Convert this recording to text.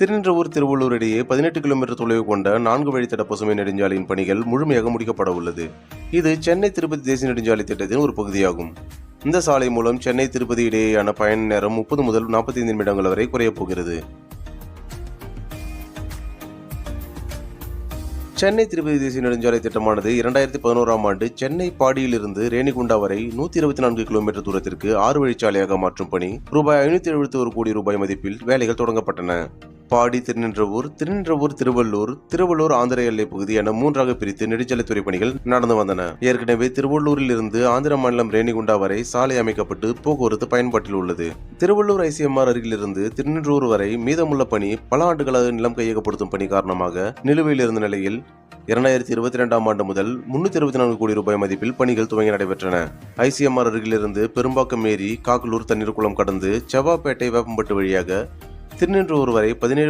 திருநின்றவூர் திருவள்ளூர் இடையே பதினெட்டு கிலோமீட்டர் தொலைவு கொண்ட நான்கு வழித்தட பசுமை நெடுஞ்சாலையின் பணிகள் முழுமையாக முடிக்கப்பட உள்ளது. இது சென்னை திருப்பதி தேசிய நெடுஞ்சாலை திட்டத்தின் ஒரு பகுதியாகும். இந்த சாலை மூலம் சென்னை திருப்பதி இடையேயான பயண நேரம் முப்பது முதல் நாற்பத்தைந்து நிமிடங்கள் வரை குறையப் போகிறது. சென்னை திருப்பதி தேசிய நெடுஞ்சாலை திட்டமானது இரண்டாயிரத்தி பதினோராம் ஆண்டு சென்னை பாடியிலிருந்து ரேணிகுண்டா வரை நூற்றி இருபத்தி நான்கு கிலோமீட்டர் தூரத்திற்கு ஆறு வழிச்சாலையாக மாற்றும் பணி ரூபாய் ஐநூற்றி எழுபத்தி ஒரு கோடி ரூபாய் மதிப்பில் வேலைகள் தொடங்கப்பட்டன. பாடி திருநின்றவூர் திருநின்றவூர் திருவள்ளூர் திருவள்ளூர் ஆந்திர எல்லை பகுதி என மூன்றாக பிரித்து நெடுஞ்சாலைத்துறை பணிகள் நடந்து வந்தன. ஏற்கனவே திருவள்ளூரில் இருந்து ஆந்திர மாநிலம் ரேணிகுண்டா வரை சாலை அமைக்கப்பட்டு போக்குவரத்து பயன்பாட்டில் உள்ளது. திருவள்ளூர் ஐசிஎம்ஆர் அருகிலிருந்து திருநின்றூர் வரை மீதமுள்ள பணி பல ஆண்டுகளாக நிலம் கையகப்படுத்தும் பணி காரணமாக நிலுவையில் இருந்த நிலையில் இரண்டாயிரத்தி இருபத்தி ரெண்டாம் ஆண்டு முதல் முன்னூத்தி இருபத்தி நான்கு கோடி ரூபாய் மதிப்பில் பணிகள் துவங்கி நடைபெற்றன. ஐசிஎம்ஆர் அருகிலிருந்து பெரும்பாக்கம் ஏரி காக்கலூர் தண்ணீர் குளம் கடந்து செவ்வாப்பேட்டை வேப்பம்பட்டு வழியாக திருநின்றூர் வரை பதினேழு